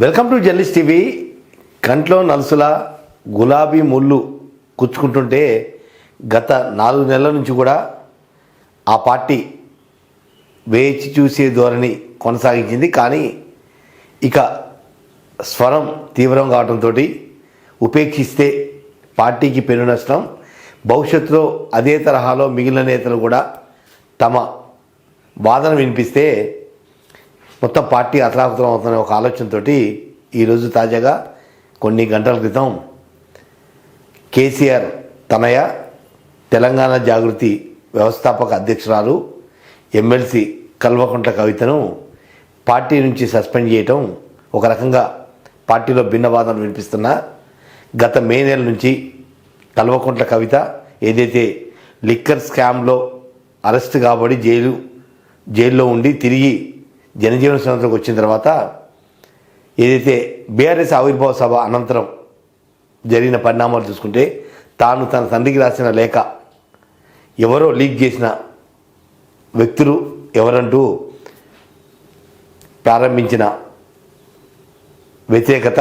Welcome to journalist TV. కంట్లో నలుసుల గులాబీ ముళ్ళు కుచ్చుకుంటుంటే గత నాలుగు నెలల నుంచి కూడా ఆ పార్టీ వేచి చూసే ధోరణి కొనసాగించింది. కానీ ఇక స్వరం తీవ్రం కావడంతో ఉపేక్షిస్తే పార్టీకి పెను నష్టం. భవిష్యత్తులో అదే తరహాలో మిగిలిన నేతలు కూడా తమ వాదన వినిపిస్తే మొత్తం పార్టీ అతలాకుతలం అవుతున్న ఒక ఆలోచనతో ఈరోజు తాజాగా కొన్ని గంటల క్రితం కేసీఆర్ తనయ తెలంగాణ జాగృతి వ్యవస్థాపక అధ్యక్షురాలు ఎమ్మెల్సీ కల్వకుంట్ల కవితను పార్టీ నుంచి సస్పెండ్ చేయటం ఒక రకంగా పార్టీలో భిన్నవాదనలు వినిపిస్తున్న గత మే నెల నుంచి కల్వకుంట్ల కవిత ఏదైతే లిక్కర్ స్కామ్లో అరెస్ట్ కాబడి జైలు జైల్లో ఉండి తిరిగి జనజీవన స్వాతంత్రంకి వచ్చిన తర్వాత ఏదైతే బీఆర్ఎస్ ఆవిర్భావ సభ అనంతరం జరిగిన పరిణామాలు చూసుకుంటే తాను తన తండ్రికి రాసిన లేఖ ఎవరో లీక్ చేసిన వ్యక్తులు ఎవరంటూ ప్రారంభించిన వ్యతిరేకత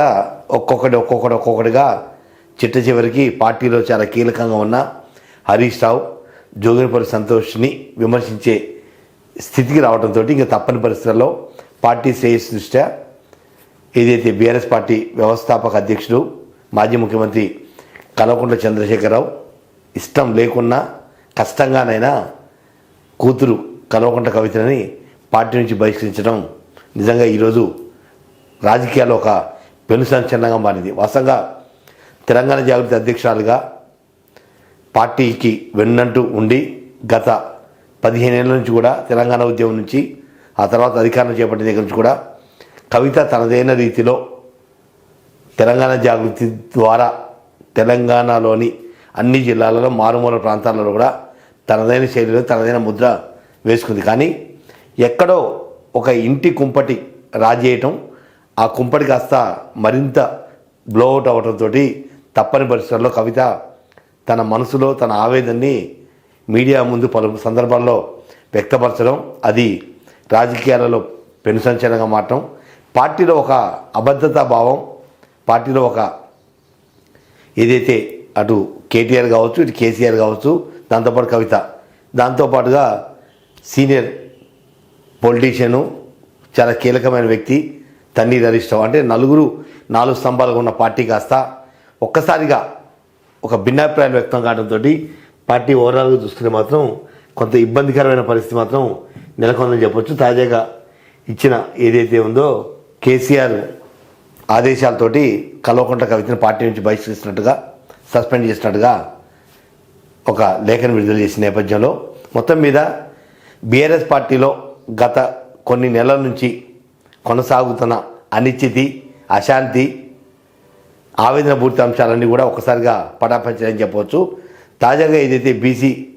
ఒక్కొక్కటి ఒక్కొక్కటి ఒక్కొక్కటిగా చిట్ట చివరికి పార్టీలో చాలా కీలకంగా ఉన్న హరీష్ రావు జోగినపల్లి సంతోష్ని విమర్శించే స్థితికి రావడంతో ఇంకా తప్పని పరిస్థితుల్లో పార్టీ శ్రేయస్ దృష్ట్యా ఏదైతే బీఆర్ఎస్ పార్టీ వ్యవస్థాపక అధ్యక్షుడు మాజీ ముఖ్యమంత్రి కల్వకుంట్ల చంద్రశేఖరరావు ఇష్టం లేకున్నా కష్టంగానైనా కూతురు కల్వకుంట్ల కవితని పార్టీ నుంచి బహిష్కరించడం నిజంగా ఈరోజు రాజకీయాల్లో ఒక పెను సంచలనంగా మారింది. వాస్తవంగా తెలంగాణ జాగృతి అధ్యక్షురాలుగా పార్టీకి వెన్నంటూ ఉండి గత పదిహేను ఏళ్ళ నుంచి కూడా తెలంగాణ ఉద్యమం నుంచి ఆ తర్వాత అధికారం చేపట్టిన దగ్గర నుంచి కూడా కవిత తనదైన రీతిలో తెలంగాణ జాగృతి ద్వారా తెలంగాణలోని అన్ని జిల్లాలలో మారుమూల ప్రాంతాలలో కూడా తనదైన శైలిలో తనదైన ముద్ర వేసుకుంది. కానీ ఎక్కడో ఒక ఇంటి కుంపటి రాజేయటం ఆ కుంపటి కాస్త మరింత బ్లోఅవుట్ అవడంతో తప్పని పరిస్థితుల్లో కవిత తన మనసులో తన ఆవేదనని మీడియా ముందు పలు సందర్భాల్లో వ్యక్తపరచడం అది రాజకీయాలలో పెనుసంచలనంగా మారటం పార్టీలో ఒక అబద్ధతా భావం పార్టీలో ఒక ఏదైతే అటు కేటీఆర్ కావచ్చు ఇటు కేసీఆర్ కావచ్చు దాంతోపాటు కవిత. దాంతోపాటుగా సీనియర్ పొలిటీషియను చాలా కీలకమైన వ్యక్తి తన్నీర్ హరీష్ అంటే నలుగురు నాలుగు స్తంభాలుగా ఉన్న పార్టీ కాస్త ఒక్కసారిగా ఒక భిన్నాభిప్రాయాలు వ్యక్తం కావడంతో పార్టీ ఓవరాల్గా చూసుకుంటే మాత్రం కొంత ఇబ్బందికరమైన పరిస్థితి మాత్రం నెలకొందని చెప్పొచ్చు. తాజాగా ఇచ్చిన ఏదైతే ఉందో కేసీఆర్ ఆదేశాలతోటి కల్వకుంట్ల కవితను పార్టీ నుంచి బహిష్కరిస్తున్నట్టుగా సస్పెండ్ చేసినట్టుగా ఒక లేఖను విడుదల చేసిన నేపథ్యంలో మొత్తం మీద బీఆర్ఎస్ పార్టీలో గత కొన్ని నెలల నుంచి కొనసాగుతున్న అనిశ్చితి అశాంతి ఆవేదన పూర్తి అంశాలన్నీ కూడా ఒకసారిగా పటాపంచని చెప్పవచ్చు. తాజాగా ఏదైతే బీసీ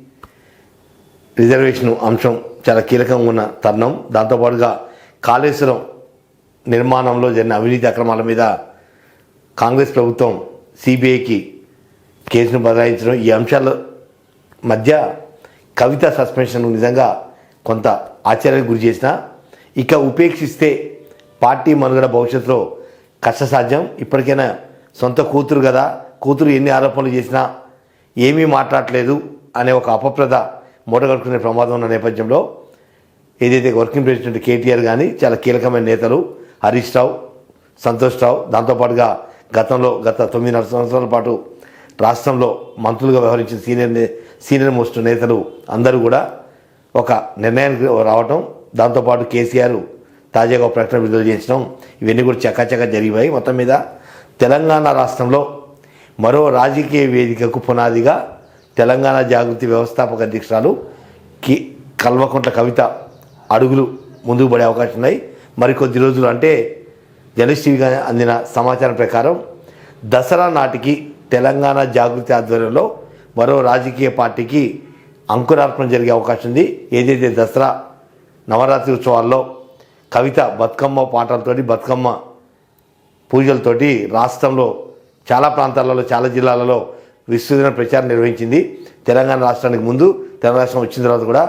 రిజర్వేషన్ అంశం చాలా కీలకంగా ఉన్న తరుణం దాంతోపాటుగా కాళేశ్వరం నిర్మాణంలో జరిగిన అవినీతి అక్రమాల మీద కాంగ్రెస్ ప్రభుత్వం సిబిఐకి కేసును బదలాయించడం ఈ అంశాల మధ్య కవిత సస్పెన్షన్ నిజంగా కొంత ఆశ్చర్యానికి గురి చేసిన. ఇక ఉపేక్షిస్తే పార్టీ మనుగడ భవిష్యత్తులో కష్టసాధ్యం. ఇప్పటికైనా సొంత కూతురు కదా. కూతురు ఎన్ని ఆరోపణలు చేసినా ఏమీ మాట్లాడలేదు అనే ఒక అపప్రద మూటగట్టుకునే ప్రమాదం ఉన్న నేపథ్యంలో ఏదైతే వర్కింగ్ ప్రెసిడెంట్ కేటీఆర్ కానీ చాలా కీలకమైన నేతలు హరీష్ రావు సంతోష్ రావు దాంతోపాటుగా గతంలో గత తొమ్మిదిన్నర సంవత్సరాల పాటు రాష్ట్రంలో మంత్రులుగా వ్యవహరించిన సీనియర్ సీనియర్ మోస్ట్ నేతలు అందరూ కూడా ఒక నిర్ణయానికి రావటం దాంతోపాటు కేసీఆర్ తాజాగా ఒక ప్రకటన విడుదల చేయించడం ఇవన్నీ కూడా చకాచకా జరిగాయి మొత్తం మీద తెలంగాణ రాష్ట్రంలో మరో రాజకీయ వేదికకు పునాదిగా తెలంగాణ జాగృతి వ్యవస్థాపక అధ్యక్షురాలు కి కల్వకుంట్ల కవిత అడుగులు ముందుకు పడే అవకాశం ఉన్నాయి. మరికొద్ది రోజులు అంటే జర్నలిస్ట్ అందిన సమాచారం ప్రకారం దసరా నాటికి తెలంగాణ జాగృతి ఆధ్వర్యంలో మరో రాజకీయ పార్టీకి అంకురార్పణ జరిగే అవకాశం ఉంది. ఏదైతే దసరా నవరాత్రి ఉత్సవాల్లో కవిత బతుకమ్మ పాటలతోటి బతుకమ్మ పూజలతోటి రాష్ట్రంలో చాలా ప్రాంతాలలో చాలా జిల్లాలలో విస్తృతమైన ప్రచారం నిర్వహించింది. తెలంగాణ రాష్ట్రానికి ముందు తెలంగాణ రాష్ట్రం వచ్చిన తర్వాత కూడా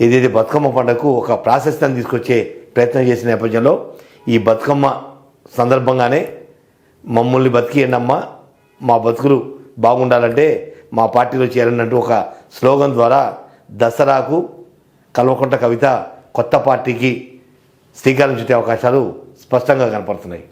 ఏదైతే బతుకమ్మ పండుగకు ఒక ప్రాశస్త్యాన్ని తీసుకొచ్చే ప్రయత్నం చేసిన నేపథ్యంలో ఈ బతుకమ్మ సందర్భంగానే మమ్మల్ని బతికియండమ్మ మా బతుకులు బాగుండాలంటే మా పార్టీలో చేరనంటూ ఒక స్లోగన్ ద్వారా దసరాకు కల్వకుంట కవిత కొత్త పార్టీకి శ్రీకారం చుట్టే అవకాశాలు స్పష్టంగా కనపడుతున్నాయి.